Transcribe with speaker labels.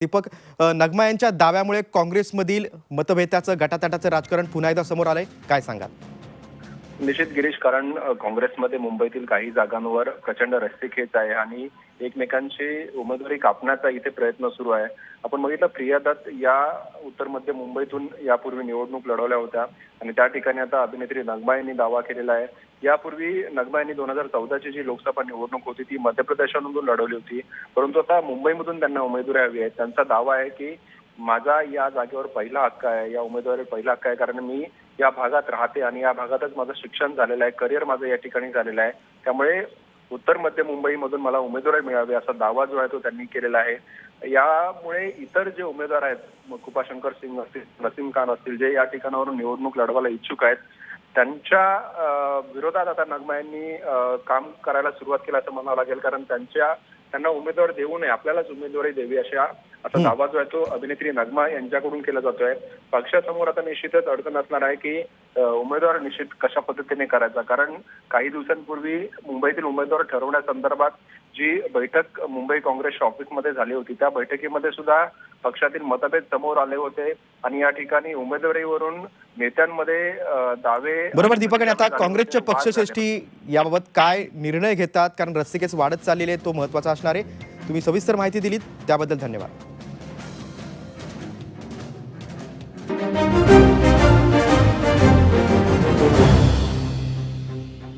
Speaker 1: दीपक नगमा यांच्या दाव्यामुळे काँग्रेसमधील मतभेदाचं गटातटाचं राजकारण पुन्हा एकदा समोर आलंय. काय सांगाल?
Speaker 2: निश्चित गिरीश कारण काँग्रेसमध्ये मुंबईतील काही जागांवर प्रचंड रस्सीखेच आहे आणि एकमेकांची उमेदवारी कापण्याचा इथे प्रयत्न सुरू आहे. आपण बघितलं प्रिया दत्त या उत्तर मध्य मुंबईतून यापूर्वी निवडणूक लढवल्या होत्या आणि त्या ठिकाणी आता अभिनेत्री नगमा यांनी दावा केलेला आहे. यापूर्वी नगमा यांनी दोन हजार चौदाची जी लोकसभा निवडणूक होती ती मध्य प्रदेशामधून लढवली होती. परंतु आता मुंबईमधून त्यांना उमेदवारी हवी आहे. त्यांचा दावा आहे की माझा या जागेवर पहिला हक्क आहे या उमेदवारीवर पहिला हक्क आहे कारण मी या भागात राहते आणि या भागातच माझं शिक्षण झालेलं आहे करिअर माझं या ठिकाणी झालेलं आहे. त्यामुळे उत्तर मध्य मुंबईमधून मला उमेदवारी मिळावी असा दावा जो आहे तो त्यांनी केलेला आहे. यामुळे इतर जे उमेदवार आहेत मग कृपाशंकर सिंग असतील नसीम खान असतील जे या ठिकाणावरून निवडणूक लढवायला इच्छुक आहेत त्यांच्या विरोधात आता नगमा यांनी काम करायला सुरुवात केलं असं म्हणावं लागेल कारण त्यांच्या त्यांना उमेदवार देऊ नये आपल्यालाच उमेदवारी द्यावी अशा असा दावा जो आहे तो अभिनेत्री नगमा यांच्याकडून केला जातोय. पक्षासमोर आता निश्चितच अडचण असणार आहे की उमेदवार निश्चित कशा पद्धतीने करायचा? कारण काही दिवसांपूर्वी मुंबईतील उमेदवार ठरवण्यासंदर्भात जी बैठक मुंबई काँग्रेसच्या ऑफिसमध्ये झाली होती त्या बैठकीमध्ये सुद्धा पक्षातील मतभेद समोर आले होते आणि या ठिकाणी उमेदवारीवरून नेत्यांमध्ये दावे
Speaker 1: बरोबर दीपक आणि आता काँग्रेसच्या. पक्षश्रेष्ठी याबाबत काय निर्णय घेतात? कारण रस्ते केस वाढत चाललेले तो महत्त्वाचा असणार आहे. तुम्ही सविस्तर माहिती दिलीत त्याबद्दल धन्यवाद.